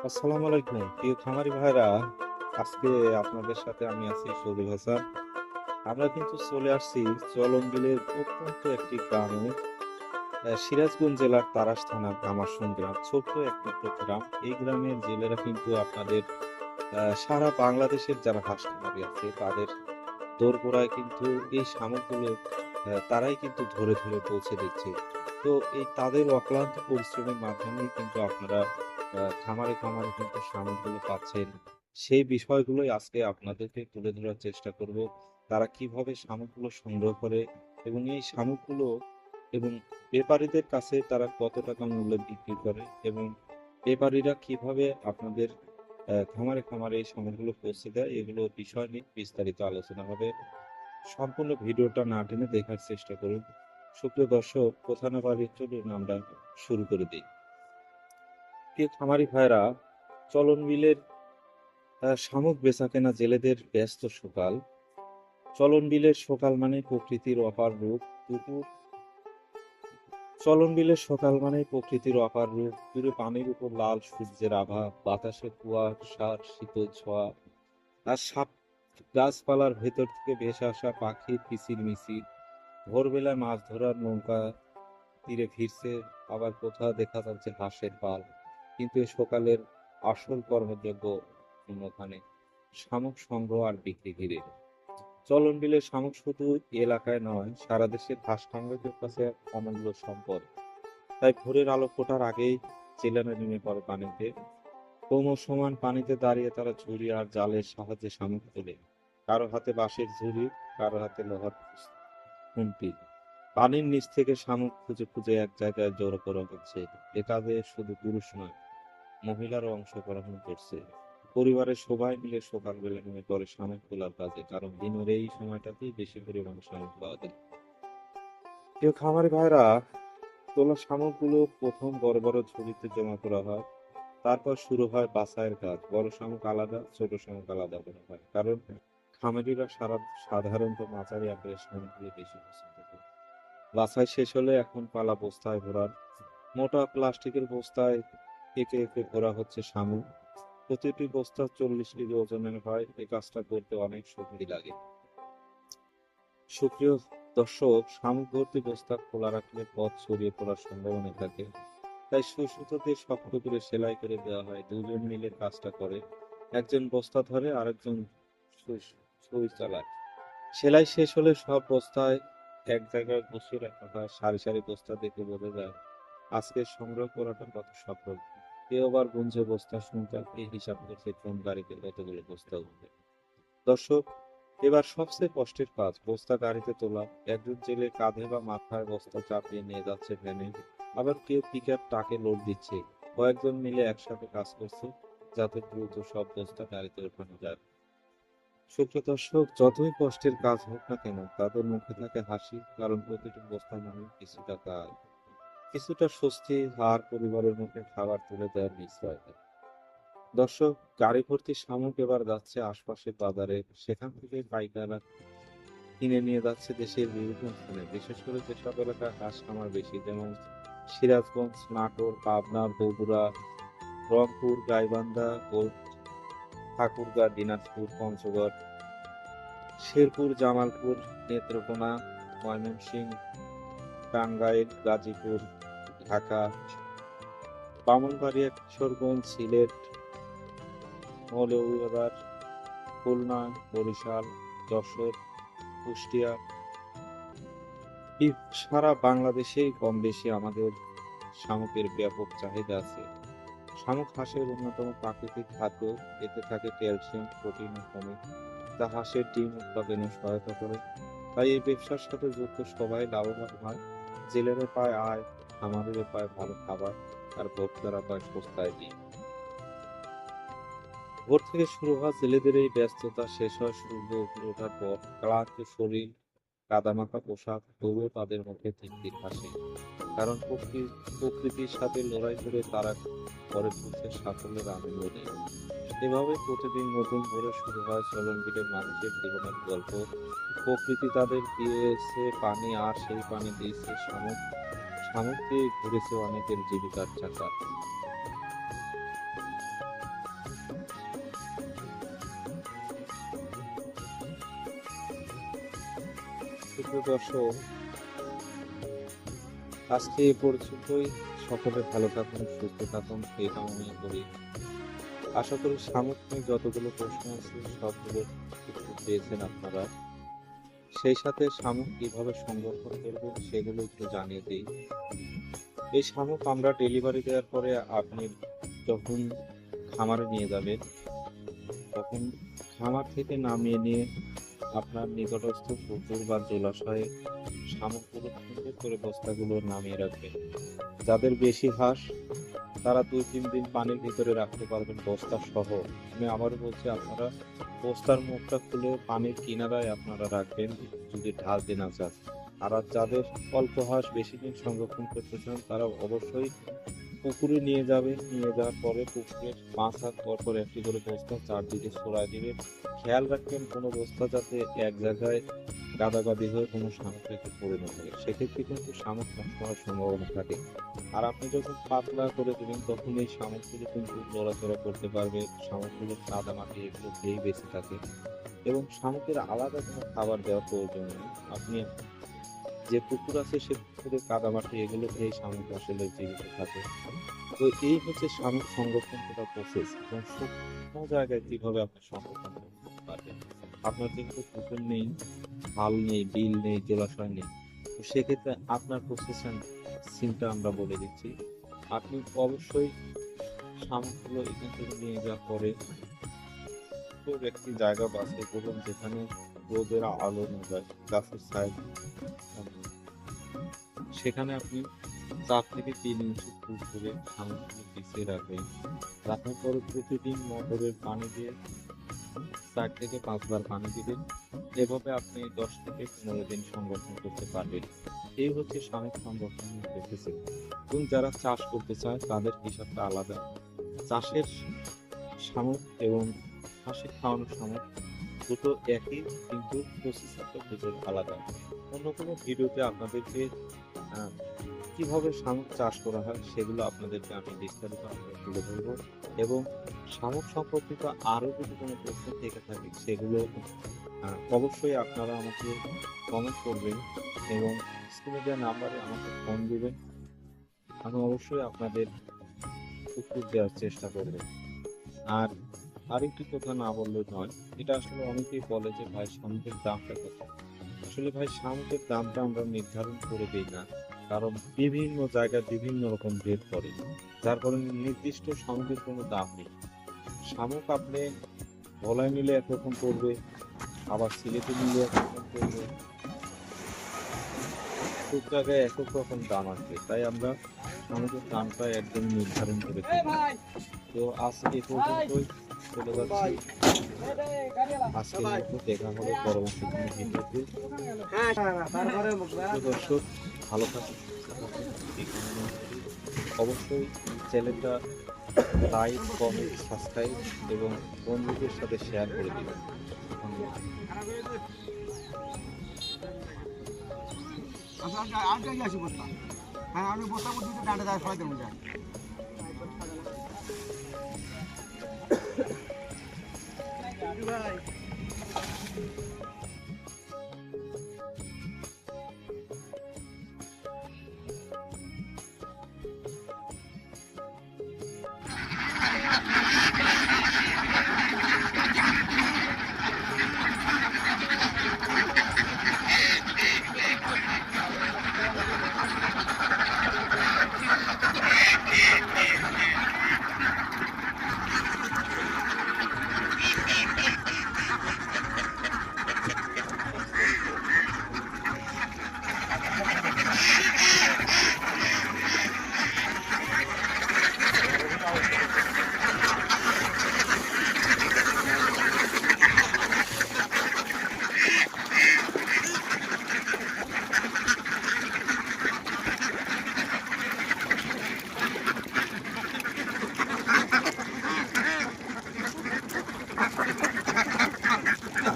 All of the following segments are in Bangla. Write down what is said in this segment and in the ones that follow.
আসসালামু আলাইকুম। প্রিয় খামারি ভাইরা আজকে আপনাদের সাথে আমি আছি সবুজ হাসান আমরা কিন্তু চলে আসছি চলনবিলের অত্যন্ত একটি গ্রামে সিরাজগঞ্জ জেলার তারাস থানার কামারসুন গ্রাম ছোট্ট একটি গ্রাম এই গ্রামের জেলেরা কিন্তু আপনাদের সারা বাংলাদেশের যারা হাঁস আছে তাদের দোরগোড়ায় কিন্তু এই আহ, তারাই কিন্তু ধরে ধরে পৌঁছে দিচ্ছে। তো এই তাদের অক্লান্ত পরিশ্রমের মাধ্যমে কিন্তু আপনারা খামারে খামারে কিন্তু শামুকগুলো পাচ্ছেন সেই বিষয়গুলোই আজকে আপনাদেরকে তুলে ধরার চেষ্টা করব। তারা কীভাবে শামুকগুলো সংগ্রহ করে এবং এই শামুকগুলো এবং ব্যাপারীদের কাছে তারা কত টাকা মূল্যে বিক্রি করে এবং ব্যাপারীরা কীভাবে আপনাদের খামারে খামারে এই শামুকগুলো পৌঁছে দেয়, এগুলো বিষয় নিয়ে বিস্তারিত আলোচনা হবে। সম্পূর্ণ ভিডিওটা না টেনে দেখার চেষ্টা করুন। সুপ্রিয় দর্শক কোথা না বাড়ি চলুন আমরা শুরু করে দিই। প্রিয় খামারি ভাইরা চলন বিলের শামুক বেচা কেনা জেলেদের ব্যস্ত সকাল। চলন বিলের সকাল মানে প্রকৃতির অপার রূপ দুপুর চলন বিলের সকাল মানে প্রকৃতির অপার রূপ দূরে পানির উপর লাল সূর্যের আভা বাতাসে কুয়াশার শীতল ছোঁয়া। আর সাপ গাছপালার ভেতর থেকে ভেসে আসা পাখির কিচির মিচির। ভোরবেলায় মাছ ধরার নৌকা তীরে ফিরছে, আবার কোথাও দেখা যাচ্ছে হাঁসের পাল। কিন্তু সকালের আসল কর্মযোগ্য অন্যখানে শামুক সংগ্রহ আর বিক্রি ঘিরে চলন বিলের শামুক শুধু এলাকায় নয়, সারা দেশের হাঁস খামারিদের কাছে অমূল্য সম্পদ। তাই ভোরের আলো ফোটার আগেই জেলেরা নেমে পড়ে পানিতে। কোমর সমান পানিতে দাঁড়িয়ে তারা ঝুড়ি আর জালের সাহায্যে শামুক তোলে। কারও হাতে বাঁশের ঝুড়ি, কারও হাতে লোহার খুন্তি। পানির নিচ থেকে শামুক খুঁজে খুঁজে এক জায়গায় জড়ো করা হচ্ছে এ কাজে শুধু পুরুষ নয় মহিলারও অংশগ্রহণ করছে পরিবারের সবাই মিলে সকালবেলা নেমে পড়ে শামুক তোলার কাজে, কারণ দিনের এই সময়টাতেই বেশি পরিমাণে শামুক পাওয়া যায়। প্রিয় খামারি ভাইরা, তোলা শামুকগুলো প্রথম বড় বড় ঝুড়িতে জমা করা হয়, তারপর শুরু হয় বাছাইয়ের কাজ। বড় শামুক আলাদা, ছোট শামুক আলাদা করা হয়। কারণ খামারিরা সারা, সাধারণত মাঝারি আকারের শামুকগুলো বেশি পছন্দ করে। বাছাই শেষ হলে এখন পালা বস্তায় ভরার মোটা প্লাস্টিকের বস্তায় একে একে ভরা হচ্ছে শামুক। প্রতিটি বস্তা চল্লিশ কেজি ওজনের হয়। এই কাজটা করতে অনেক শক্তি লাগে। সুপ্রিয় দর্শক, শামুক ভর্তি বস্তা খোলা রাখলে পথ ছড়িয়ে পড়ার সম্ভাবনা থাকে। তাই সুসুতো শক্ত করে সেলাই করে দেওয়া হয়। দুজন মিলে কাজটা করে। একজন বস্তা ধরে আরেকজন সুই চালায়। সেলাই শেষ হলে সব বস্তায় এক জায়গায় বসিয়ে রাখা হয়। সারি সারি বস্তা দেখে বোঝা যায় আজকে সংগ্রহ করাটা কত সফল। কেউ আবার গুঞ্জে বস্তা শুনতে এই হিসাব করছে কোন গাড়িতে কতগুলো বস্তা উঠবে? দর্শক, এবার সবচেয়ে কষ্টের কাজ, বস্তা গাড়িতে তোলা। একজন জেলে কাঁধে বা মাথায় বস্তা চাপিয়ে নিয়ে যাচ্ছে ভ্যানে। আবার কেউ পিক আপ টাকে লোড দিচ্ছে। কয়েকজন মিলে একসাথে কাজ করছে, যাতে দ্রুত সব বস্তা গাড়িতে ওঠানো যায়। সুপ্রিয় দর্শক, যতই কষ্টের কাজ হোক না কেন, তাদের মুখে থাকে হাসি, কারণ প্রতিটি বস্তা মানে কিছুটা কাজ। কিছুটা স্বস্তি আর পরিবারের মুখে খাবার তুলে দেওয়ার নিশ্চয় দর্শক, গাড়ি ভর্তি শামুক এবার যাচ্ছে আশপাশের বাজারে। সেখান থেকে পাইকাররা কিনে নিয়ে যাচ্ছে দেশের বিভিন্ন স্থানে। বিশেষ করে যেসব এলাকায় হাঁস খামার বেশি, যেমন সিরাজগঞ্জ, নাটোর, পাবনা, বগুড়া, রংপুর, গাইবান্ধা ও ঠাকুরগাঁ, দিনাজপুর, পঞ্চগড়, শেরপুর, জামালপুর, নেত্রকোনা, ময়মনসিংহ, টাঙ্গাইল, গাজীপুর ঢাকা বামনবাড়িয়া কিশোরগঞ্জ, সিলেট, মৌলভীবাজার, খুলনা, বরিশাল, যশোর, কুষ্টিয়া সারা বাংলাদেশেই কম বেশি আমাদের শামুকের ব্যাপক চাহিদা আছে। শামুক হাঁসের অন্যতম প্রাকৃতিক খাদ্য, এতে থাকে ক্যালসিয়াম, প্রোটিন ও খনিজ। যা হাঁসের ডিম উৎপাদনে সহায়তা করে। তাই এই ব্যবসার সাথে যুক্ত সবাই লাভবান হয়। জেলেরা পায় আয় আমাদের পায় ভালো খাবার আর ভোক্তারা পায় সস্তায় ডিম ভোর থেকে শুরু হওয়া জেলেদের এই ব্যস্ততা শেষ হয় সূর্য উপরে ওঠার পর ক্লান্ত শরীর, কাদামাখা পোশাক, তবুও তাদের মুখে তৃপ্তির হাসি কারণ প্রকৃতির সাথে লড়াই করে তারা করে তুলছে সাফল্যের আনন্দ এভাবে প্রতিদিন নতুন ভোরে শুরু হয় চলনবিলের মানুষের জীবনের গল্প। প্রকৃতি তাদের দিয়েছে পানি আর সেই পানি দিয়েছে শামুক শামুক ঘুরেছে অনেকের জীবিকার চাকা। দর্শক, আজকে এ পর্যন্তই। সকলে ভালো থাকুন, সুস্থ থাকুন, সেই কামনা করি। আশা করি সামগ্রিক যতগুলো প্রশ্ন আছে, সবগুলো পেয়েছেন আপনারা। সেই সাথে শামুক কীভাবে সংরক্ষণ করবেন সেগুলো একটু জানিয়ে দিই। এই শামুক আমরা ডেলিভারি দেওয়ার পরে আপনি যখন খামারে নিয়ে যাবেন, তখন খামার থেকে নামিয়ে নিয়ে আপনার নিকটস্থ পুকুর বা জলাশয়ে শামুকগুলো সুন্দর করে বস্তাগুলো নামিয়ে রাখবেন। যাদের বেশি হাঁস, তারা দুই তিন দিন পানির ভিতরে রাখতে পারবেন বস্তা সহ আমি আবারও বলছি, আপনারা বস্তার মুখটা খুলে পানির কিনারায় আপনারা রাখবেন, যদি ঢালতে না চান আর যাদের অল্প হাঁস বেশি দিন সংরক্ষণ করতে চান, তারা অবশ্যই পুকুরে নিয়ে যাবে নিয়ে যাওয়ার পরে পুকুরের পাঁচ হাত পর পর একটি করে বস্তা চারদিকে ছড়াই দিবেন। খেয়াল রাখবেন কোনো বস্তা যাতে এক জায়গায় গাদাগাদি হয়ে কোনো শামুক পড়ে না থাকে সেক্ষেত্রে কিন্তু শামুক হওয়ার সম্ভাবনা থাকে। আর আপনি যখন পাতলা করে দেবেন, তখন এই শামুকগুলো কিন্তু নড়াচড়া করতে পারবে শামুকগুলো কাদা মাটি এগুলো খেয়েই বেঁচে থাকে। এবং শামুকের আলাদা কোনো খাবার দেওয়ার প্রয়োজন নেই। আপনি যে পুকুর আছে, সে পুকুরে কাদামাটি এগুলো খেয়ে শামুক আসলে জীবিত থাকে। তো এই হচ্ছে শামুক সংরক্ষণ করা প্রসেস এবং শুকনো জায়গায় কীভাবে আপনি সংরক্ষণ করতে পারবেন। আপনার যেহেতু পুকুর নেই খাল নেই, বিল নেই, জলাশয় নেই, তো সেক্ষেত্রে আপনার প্রসেসিং সিমটা আমরা বলে দিচ্ছি। আপনি অবশ্যই শামুকগুলো এখান থেকে নিয়ে যাওয়ার পরে তো একটি জায়গা বাছাই করুন যেখানে রোদের আলো না যায়, গাছের সাইড সেখানে আপনি চার থেকে তিন ইঞ্চি ফুট করে সামগ্রী পিছিয়ে রাখবেন। রাখার পরে প্রতিদিন মোটরের পানি দিয়ে চার থেকে পাঁচবার পানি দিবেন। এভাবে আপনি দশ থেকে পনেরো দিন সংরক্ষণ করতে পারবেন। এই হচ্ছে শামুক সংরক্ষণের প্রসেসিং এবং যারা চাষ করতে চায়, তাদের হিসাবটা আলাদা। চাষের শামুক এবং হাঁসের খাওয়ানোর শামুক দুটো একই, কিন্তু দুটোর আলাদা। অন্য কোনো ভিডিওতে আপনাদেরকে কীভাবে শামুক চাষ করা হয় সেগুলো আপনাদেরকে আমি বিস্তারিত তুলে ধরবো। এবং শামুক সম্পর্কিত আরও যদি কোনো প্রশ্ন থেকে থাকে, সেগুলো অবশ্যই আপনারা আমাকে কমেন্ট করবেন এবং স্ক্রিনে দেওয়া নাম্বারে আমাকে ফোন দিবেন। আমি অবশ্যই আপনাদের উত্তর দেওয়ার চেষ্টা করব। আর আরেকটি কথা না বললে নয়, এটা আসলে অনেকেই বলে যে, ভাই শামুকের দামটা কত? আসলে ভাই শামুকের দামটা আমরা নির্ধারণ করে দিই না, কারণ বিভিন্ন জায়গায় বিভিন্ন রকম রেট পড়ে, যার কারণে নির্দিষ্ট শামুকের কোনো দাম নেই। শামুক আপনি গলায় নিলে একরকম পড়বে আবার সিলেটে নিলে একরকম পড়বে সব জায়গায় এক এক রকম দাম আছে। তাই আমরা শামুকের দামটা একদম নির্ধারণ করে তো আজ এই পর্যন্তই। চলে যাচ্ছি। আজকের মতো দেখা হবে পরবর্তী ভিডিওতে। দর্শক ভালো থাকুন সুস্থ থাকুন এই কামনা করি। অবশ্যই চ্যানেলটা লাইক কমেন্ট সাবস্ক্রাইব এবং বন্ধুদের সাথে শেয়ার করে দিবেন। আচ্ছা আর গাড়ি আসি বস্তা হ্যাঁ আমি বস্তা মধ্যে ডাঁটা যায় সবাই দেবো যায়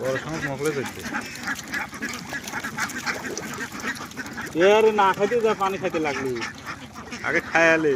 বড় শামুক মকলে যাচ্ছে এর না খাইতে যা পানি খাইতে লাগলি। আগে খায়ালে